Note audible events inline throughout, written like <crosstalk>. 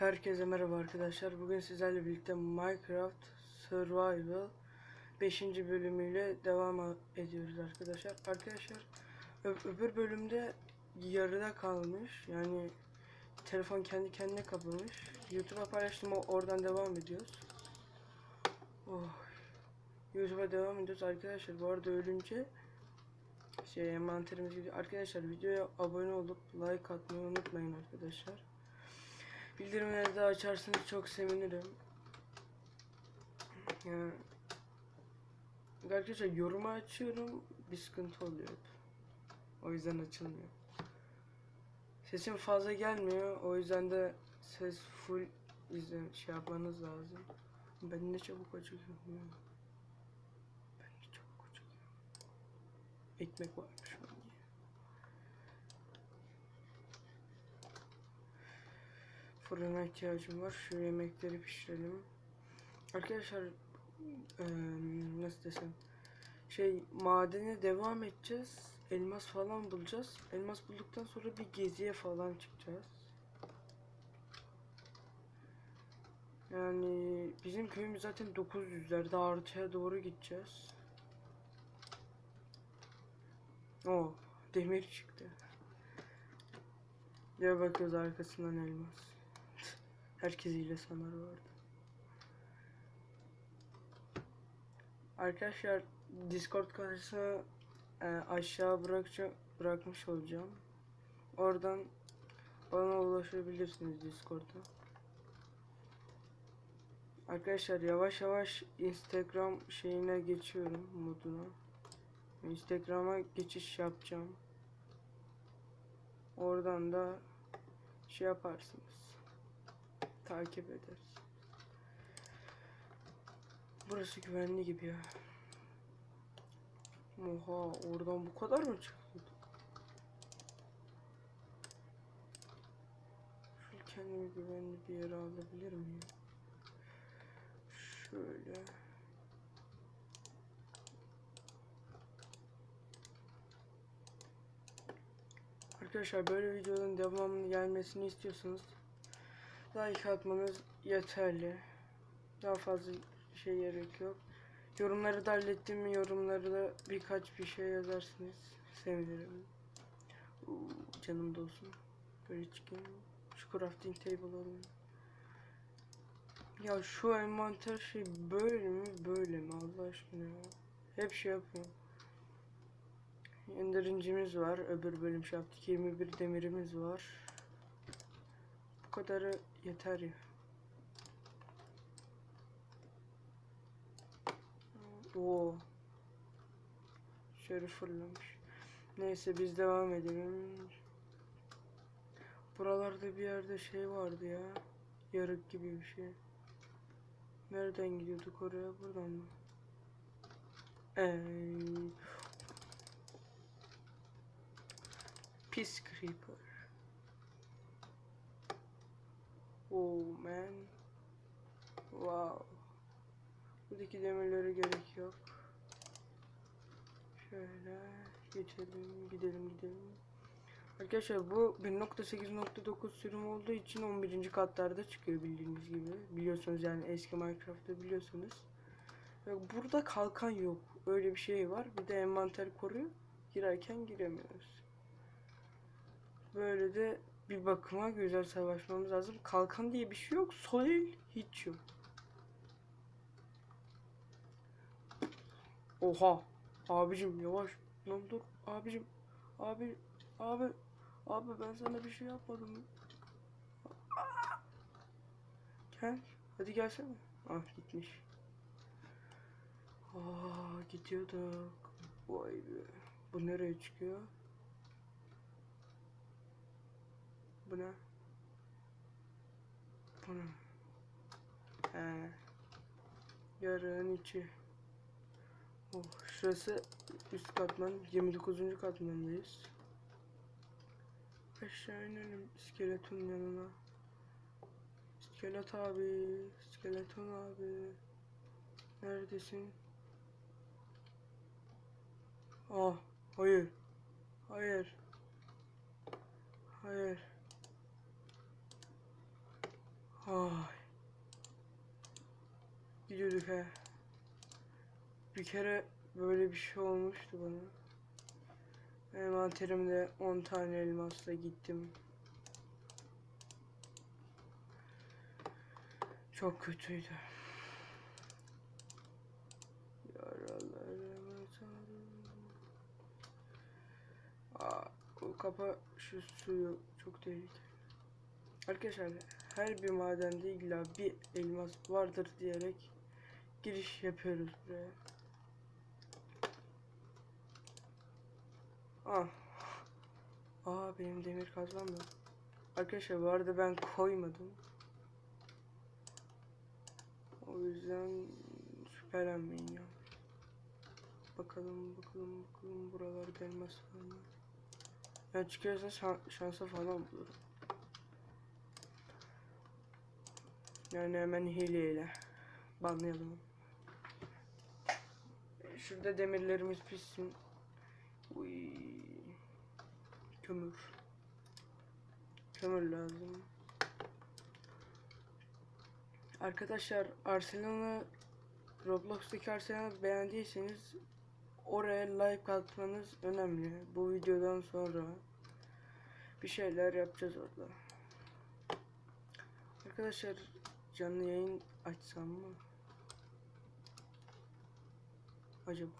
Herkese merhaba arkadaşlar. Bugün sizlerle birlikte Minecraft Survival 5. bölümüyle devam ediyoruz arkadaşlar. Arkadaşlar öbür bölümde yarıda kalmış. Yani telefon kendi kendine kapamış. YouTube'a paylaştım oradan devam ediyoruz. Oh. YouTube'a devam ediyoruz arkadaşlar. Bu arada ölünce şey envanterimiz gidiyor. Arkadaşlar videoya abone olup like atmayı unutmayın arkadaşlar. Bildirimleri de açarsanız çok sevinirim. Yani arkadaşlar yorumu açıyorum bir sıkıntı oluyor. O yüzden açılmıyor. Sesim fazla gelmiyor. O yüzden de ses full izle şey yapmanız lazım. Ben ne çabuk acıkıyorum ya. Ben de çabuk acıkıyorum. Ekmek varmış ben yiyeyim. Fırına ihtiyacım var. Şu yemekleri pişirelim. Arkadaşlar eee, nasıl desem şey madene devam edeceğiz. Elmas falan bulacağız. Elmas bulduktan sonra bir geziye falan çıkacağız. Yani bizim köyümüz zaten 900'lerde artıya doğru gideceğiz. O demir çıktı. Ya bakıyoruz arkasından elmas. Herkes ile sanar vardı. Arkadaşlar Discord kanalını e, aşağı bırakacağım, bırakmış olacağım. Oradan bana ulaşabilirsiniz Discord'a. Arkadaşlar yavaş yavaş Instagram şeyine geçiyorum moduna. Instagram'a geçiş yapacağım. Oradan da şey yaparsınız. Takip ederiz. Burası güvenli gibi ya. Oha oradan bu kadar mı çıktı? Şöyle kendimi güvenli bir yere alabilir miyim? Şöyle. Arkadaşlar böyle videonun devamının gelmesini istiyorsanız like atmanız yeterli. Daha fazla şey gerek yok. Yorumları da hallettim mi yorumları da birkaç bir şey yazarsınız. Sevinirim. Canım da olsun. Böyle çıkayım. Şu crafting table alayım. Ya şu envanter şey böyle mi böyle mi Allah aşkına ya. Hep şey yapıyor. Endirincimiz var. Öbür bölüm şey yaptık. 21 demirimiz var. Bu kadarı yeter ya. Oo. Şöyle fırlamış. Neyse biz devam edelim. Buralarda bir yerde şey vardı ya. Yarık gibi bir şey. Nereden gidiyorduk oraya? Buradan mı? Ey. Pis creeper. Oh man. Wow. Buradaki demirlere gerek yok. Şöyle geçelim, gidelim, gidelim. Arkadaşlar bu 1.8.9 sürüm olduğu için 11. katlarda çıkıyor bildiğiniz gibi. Biliyorsunuz yani eski Minecraft'ta biliyorsunuz. Ve burada kalkan yok. Öyle bir şey var. Bir de envanter koruyor. Girerken giremiyoruz. Böyle de bir bakıma güzel savaşmamız lazım. Kalkan diye bir şey yok. Soil hiç yok. Oha. Abicim yavaş. Lan dur. Abicim. Abi. Abi. Abi ben sana bir şey yapmadım. Gel. Hadi gelsene. Ah gitmiş. Aa gidiyorduk. Vay be. Bu nereye çıkıyor? Bu ne? Bu ne? He. Yarın içi. Oh, şurası üst katman. 29. katmandayız. Aşağı inelim iskeleton yanına. İskelet abi, iskeleton abi. Neredesin? Ah, hayır. Hayır. Hayır. Ay. Gidiyorduk he. Bir kere böyle bir şey olmuştu bana. Envanterimde 10 tane elmasla gittim. Çok kötüydü. Aa, kapa şu suyu çok tehlikeli. Arkadaşlar her bir madende illa bir elmas vardır diyerek giriş yapıyoruz buraya. Ah. Aa benim demir kazmam yok. Arkadaşlar bu arada ben koymadım. O yüzden şüphelenmeyin ya. Bakalım bakalım bakalım buralarda elmas var mı? Ya çıkarsa şan- şansa falan bulurum. Yani hemen hileyle banlayalım. Şurada demirlerimiz pişsin. Uy. Kömür. Kömür lazım. Arkadaşlar Arsenal'ı Roblox'taki Arsenal'ı beğendiyseniz oraya like atmanız önemli. Bu videodan sonra bir şeyler yapacağız orada. Arkadaşlar canlı yayın açsam mı? Acaba?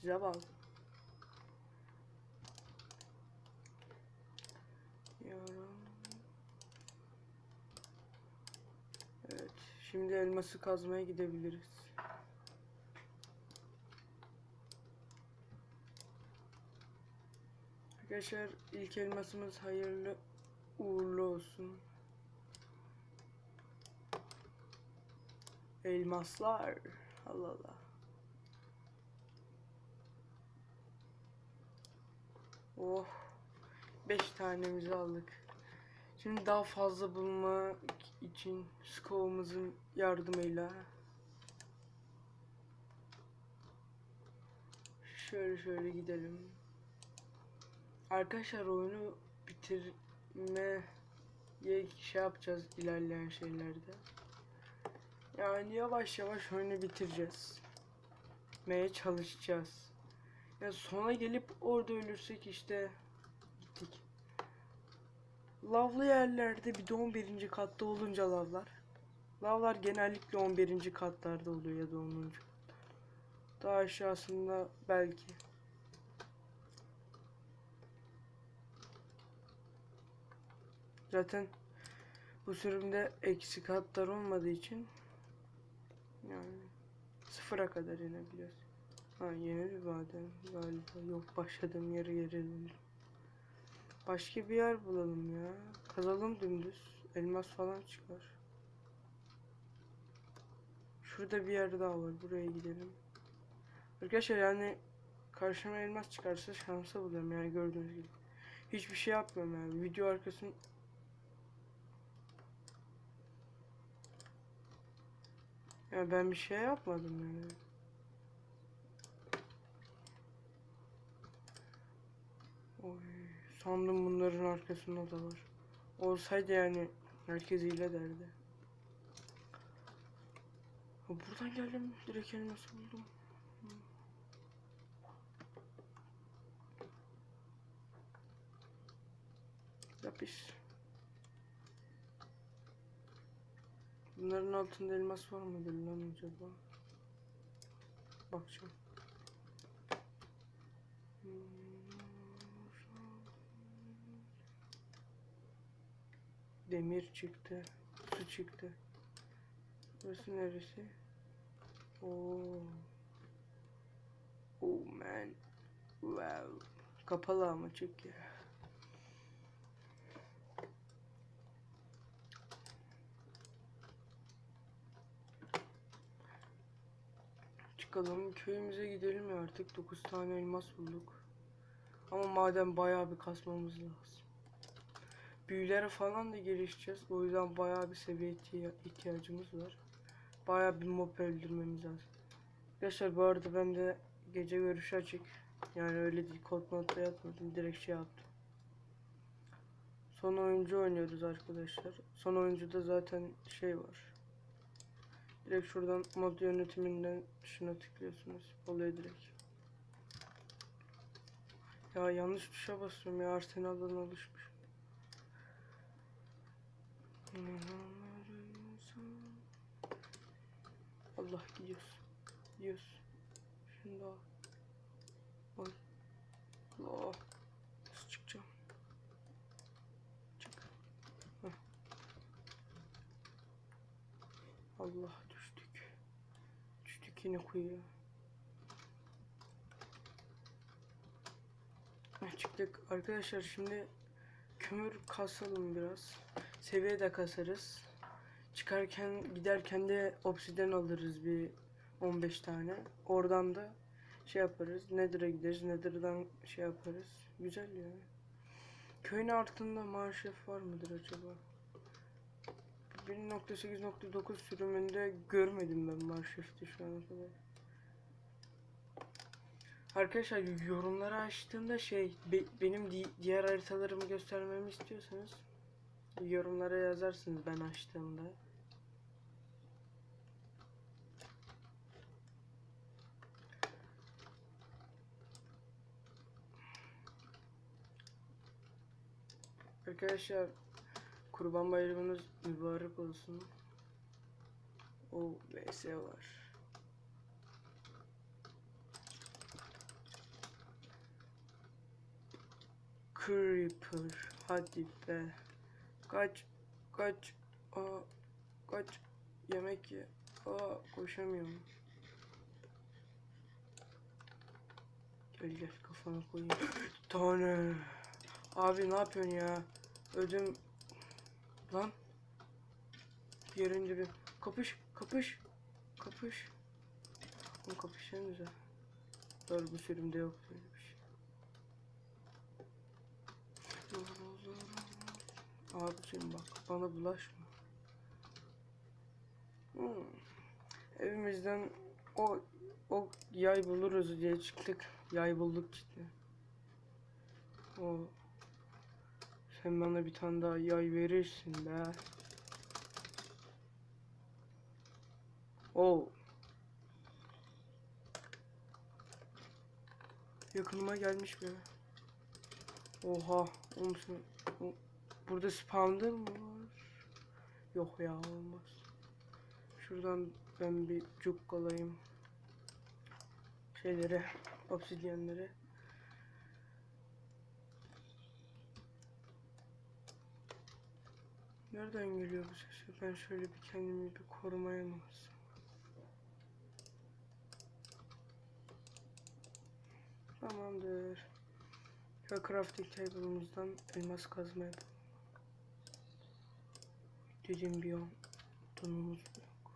Size bağlı. Yarın. Evet. Şimdi elması kazmaya gidebiliriz. Arkadaşlar ilk elmasımız hayırlı uğurlu olsun. Elmaslar. Allah Allah. Oh. Beş tanemizi aldık. Şimdi daha fazla bulmak için Skov'umuzun yardımıyla şöyle şöyle gidelim. Arkadaşlar oyunu bitirmeye şey yapacağız ilerleyen şeylerde. Yani yavaş yavaş oyunu bitireceğiz. Meye çalışacağız. Ya sona gelip orada ölürsek işte gittik. Lavlı yerlerde bir de 11. katta olunca lavlar. Lavlar genellikle 11. katlarda oluyor ya da 10. Daha aşağısında belki. Zaten bu sürümde eksi katlar olmadığı için yani sıfıra kadar inebiliyoruz. Ha yeni bir maden galiba. Yok başladığım yere dönelim. Başka bir yer bulalım ya. Kazalım dümdüz. Elmas falan çıkar. Şurada bir yer daha var. Buraya gidelim. Arkadaşlar yani karşıma elmas çıkarsa şansa buluyorum yani gördüğünüz gibi. Hiçbir şey yapmıyorum yani. Video arkasını Ya ben bir şey yapmadım yani. Oy, sandım bunların arkasında da var. Olsaydı yani herkes hile derdi. Ha, buradan geldim direkt elması buldum. Yapış. Bunların altında elmas var mıdır lan acaba? Bakacağım. Demir çıktı. Su çıktı. Burası neresi? Oo. Oh man. Wow. Kapalı ama çık ya. Çıkalım köyümüze gidelim artık 9 tane elmas bulduk. Ama madem bayağı bir kasmamız lazım. Büyülere falan da gelişeceğiz. O yüzden bayağı bir seviye ihtiya- ihtiyacımız var. Bayağı bir mob öldürmemiz lazım. Arkadaşlar bu arada ben de gece görüşü açık. Yani öyle değil kod modda yatmadım direkt şey yaptım. Son oyuncu oynuyoruz arkadaşlar. Son oyuncuda zaten şey var. Direkt şuradan mod yönetiminden şuna tıklıyorsunuz. Oluyor direkt. Ya yanlış tuşa basıyorum ya Arsenal'dan alışmış. Allah gidiyoruz. Gidiyoruz. Şunu da al. Allah. Nasıl çıkacağım? Çık. Heh. Allah düştük. Düştük yine kuyuya. Çıktık. Arkadaşlar şimdi kömür kasalım biraz. Seviye de kasarız. Çıkarken giderken de obsiden alırız bir 15 tane. Oradan da şey yaparız. Nether'a gideriz. Nether'dan şey yaparız. Güzel ya. Köyün altında marşef var mıdır acaba? 1.8.9 sürümünde görmedim ben marşefti şu ana kadar. Arkadaşlar yorumları açtığımda şey be- benim di- diğer haritalarımı göstermemi istiyorsanız yorumlara yazarsınız ben açtığımda. Arkadaşlar Kurban Bayramınız mübarek olsun. O vs var. Creeper hadi be. Kaç kaç aa kaç yemek ye. Aa koşamıyorum. Gel gel kafana koyayım. <gasps> Tane. Abi ne yapıyorsun ya? Ödüm lan. Yerin dibi. Kapış kapış kapış. Oğlum kapışsanıza. Dur bu sürümde yok böyle bir şey. Abicim bak bana bulaşma. Hmm. Evimizden o o yay buluruz diye çıktık. Yay bulduk cidden. O sen bana bir tane daha yay verirsin be. O yakınıma gelmiş be. Oha, oğlum sen, o- burada spawner mı var? Yok ya olmaz. Şuradan ben bir cukkalayayım. Şeylere, obsidyenlere. Nereden geliyor bu ses? Ben şöyle bir kendimi bir korumaya mı alsam? Tamamdır. Ve crafting table'ımızdan elmas kazma yapalım. Dediğim an donumuz yok.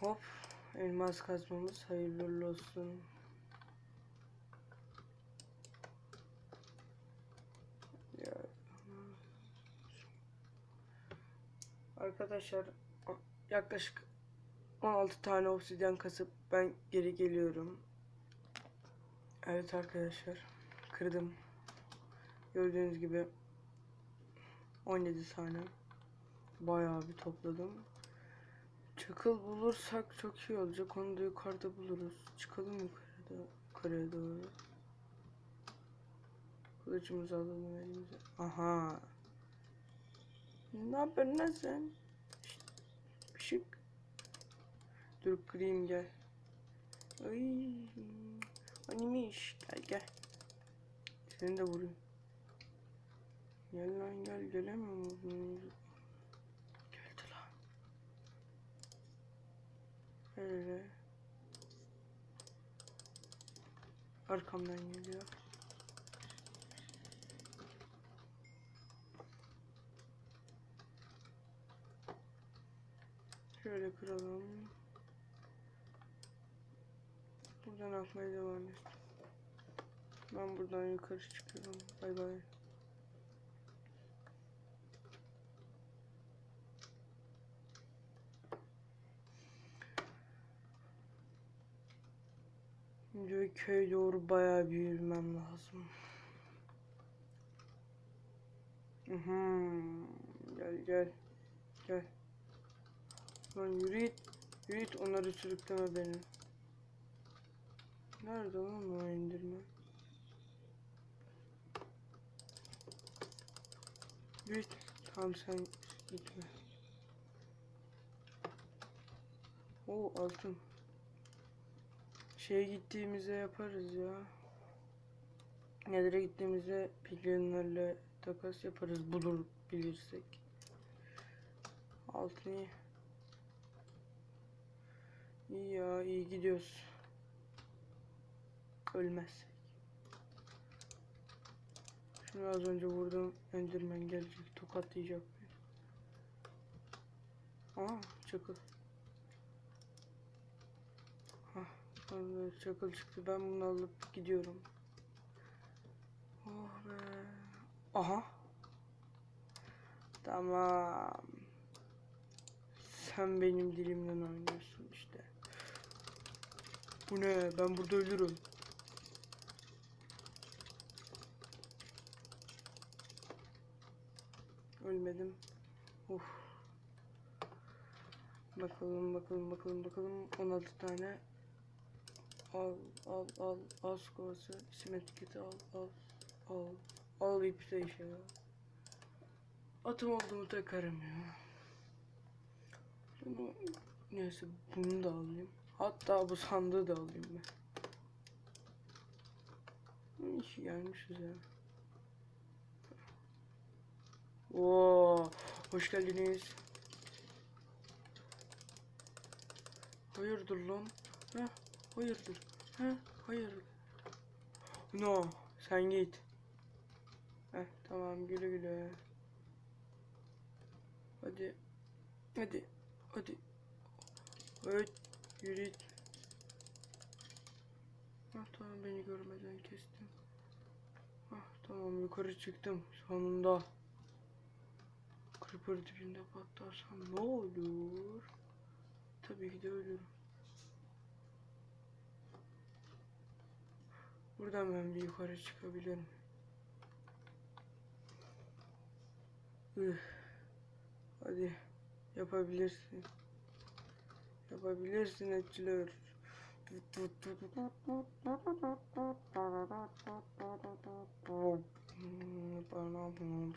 Hop. Elmas kazmamız hayırlı olsun. Ya. Arkadaşlar yaklaşık 16 tane obsidyen kasıp ben geri geliyorum. Evet arkadaşlar kırdım. Gördüğünüz gibi 17 tane bayağı bir topladım. Çakıl bulursak çok iyi olacak. Onu da yukarıda buluruz. Çıkalım yukarıda, yukarıya doğru. Kılıcımızı alalım elimize. Aha. Ne yapıyorsun lan sen? Şık. Dur kırayım gel. Ay. Animeş. Gel gel. Seni de vurayım. Gel lan gel gelemiyor? Geldi lan. Öyle. Arkamdan geliyor. Şöyle. Buradan akmaya devam et. Ben buradan yukarı çıkıyorum. Bay bay. Şimdi köy doğru bayağı bir yürümem lazım. Mhm. Gel gel. Gel. Lan yürü git. Yürü git onları sürükleme beni. Nerede lan o indirme? Yürü git. Tamam sen gitme. O altın. Şeye gittiğimizde yaparız ya. Nedir'e gittiğimizde piglionlarla takas yaparız bulur bilirsek. Altın iyi. Ya iyi gidiyoruz. Ölmezsek. Şunu az önce vurdum. Enderman gelecek tokatlayacak. Aa çakıl. Hah çakıl çıktı. Ben bunu alıp gidiyorum. Oh be. Aha. Tamam. Sen benim dilimden oynuyorsun işte. Bu ne? Ben burada ölürüm. Ölmedim. Uf. Bakalım bakalım bakalım bakalım. 16 tane. Al al al al kovası. Simetrik al al al. Al ipte işe ya. Atım olduğumu takarım ya. Bunu neyse bunu da alayım. Hatta bu sandığı da alayım ben. İyi ki gelmişiz ya. Oo, hoş geldiniz. Hayırdır lan? Ha, hayırdır? Ha, hayırdır? No, sen git. Heh, tamam güle güle. Hadi. Hadi. Hadi. Evet. Yürü git. Ah tamam beni görmeden kestim. Ah tamam yukarı çıktım sonunda. Creeper dibinde patlarsam ne olur? Tabii ki de ölürüm. Buradan ben bir yukarı çıkabilirim. Üh. Hadi yapabilirsin. Yapabilirsin etçiler. Bana bunu